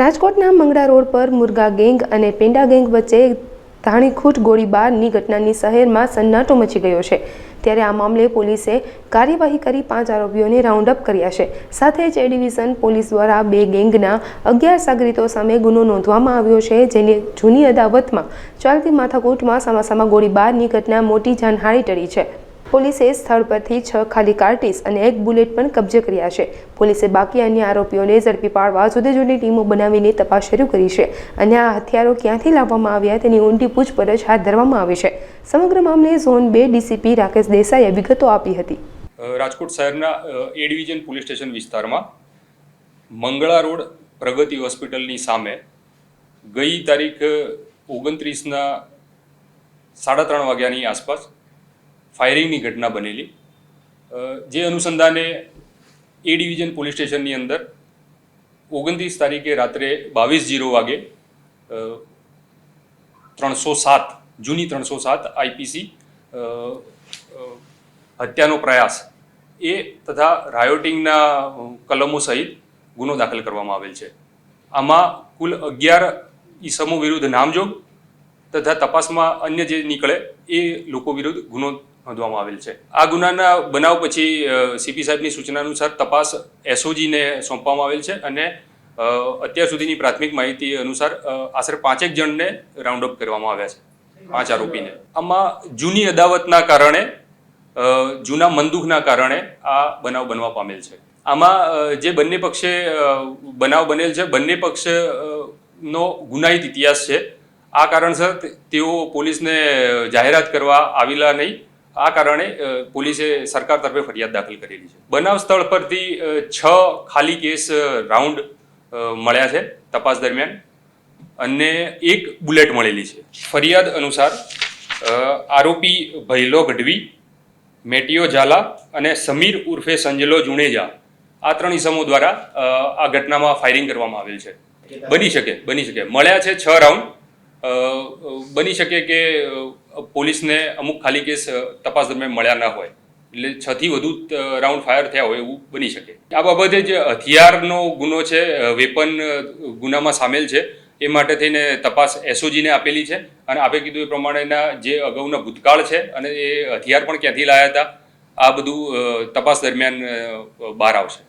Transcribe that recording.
રાજકોટના મંગળા રોડ પર મુરગા ગેંગ અને પેંડા ગેંગ વચ્ચે ધાણીખૂટ ગોળીબારની ઘટનાની શહેરમાં સન્નાટો મચી ગયો છે. ત્યારે આ મામલે પોલીસે કાર્યવાહી કરી પાંચ આરોપીઓને રાઉન્ડ અપ કર્યા છે. સાથે જ એ ડિવિઝન પોલીસ દ્વારા બે ગેંગના અગિયાર સાગરીતો સામે ગુનો નોંધવામાં આવ્યો છે, જેની જૂની અદાવતમાં ચાલતી માથાકૂટમાં સામાસામા ગોળીબારની ઘટના મોટી જાનહાની ટળી છે. પોલીસે સ્થળ પરથી છ ખાલી કાર્ટીસ અને એક બુલેટ પણ કબજે કર્યા છે. પોલીસે બાકી અન્ય આરોપીઓને ઝડપી પાડવા જુદી જુદી ટીમો બનાવીને તપાસ શરૂ કરી છે અને આ હથિયારો ક્યાંથી લાવવામાં આવ્યા તેની ઊંડી પૂછપરછ હાથ ધરવામાં આવી છે. સમગ્ર મામલે ઝોન બે ડીસીપી રાકેશ દેસાઈએ વિગતો આપી હતી. રાજકોટ શહેરના એ ડિવિઝન પોલીસ સ્ટેશન વિસ્તારમાં મંગળા રોડ પ્રગતિ હોસ્પિટલની સામે ગઈ તારીખ ઓગણત્રીસના સાડા ત્રણ વાગ્યાની આસપાસ ફાયરિંગની ઘટના બનેલી. જે અનુસંધાને એ ડિવિઝન પોલીસ સ્ટેશનની અંદર ઓગણત્રીસ તારીખે રાત્રે બાવીસ જીરો વાગે ત્રણસો સાત, જૂની ત્રણસો સાત આઈપીસી હત્યાનો પ્રયાસ એ તથા રાયોટિંગના કલમો સહિત ગુનો દાખલ કરવામાં આવેલ છે. આમાં કુલ અગિયાર ઈસમો વિરુદ્ધ નામજોગ તથા તપાસમાં અન્ય જે નીકળે એ લોકો વિરુદ્ધ ગુનો નોંધવામાં આવેલ છે. આ ગુનાના બનાવ પછી સીપી સાહેબની સૂચના અનુસાર તપાસ એસઓજીને સોંપવામાં આવેલ છે અને અત્યાર સુધીની પ્રાથમિક માહિતી અનુસાર આશરે પાંચેક જણને રાઉન્ડ અપ કરવામાં આવ્યા છે. પાંચ આરોપીને. આમાં જૂની અદાવતના કારણે જૂના મનદુખના કારણે આ બનાવ બનવા પામેલ છે. આમાં જે બંને પક્ષે બનાવ બનેલ છે, બંને પક્ષનો ગુનાહિત ઇતિહાસ છે. આ કારણસર તેઓ પોલીસને જાહેરાત કરવા આવેલા નહીં. આ કારણે પોલીસે સરકાર તરફે ફરિયાદ દાખલ કરેલી છે. બનાવ સ્થળ પરથી છ ખાલી કેસ રાઉન્ડ મળ્યા છે તપાસ દરમિયાન. અને એક બુલેટ મળેલી છે. ફરિયાદ અનુસાર આરોપી ભૈલો ગઢવી મેટિયો ઝાલા અને સમીર ઉર્ફે સંજલો જુણેજા આ ત્રણ ઇસમો દ્વારા આ ઘટનામાં ફાયરિંગ કરવામાં આવેલ છે. બની શકે બની શકે. મળ્યા છે છ રાઉન્ડ. બની શકે કે પોલીસને અમુક ખાલી કેસ તપાસ દરમિયાન મળ્યા ન હોય. એટલે છ થી વધુ રાઉન્ડ ફાયર થયા હોય એવું બની શકે. આ બાબતે જે હથિયારનો ગુનો છે વેપન ગુનામાં સામેલ છે, એ માટે થઈને તપાસ એસઓજીને આપેલી છે. અને આપે કીધું એ પ્રમાણેના જે અગાઉના ભૂતકાળ છે અને એ હથિયાર પણ ક્યાંથી લાયા હતા, આ બધું તપાસ દરમિયાન બહાર આવશે.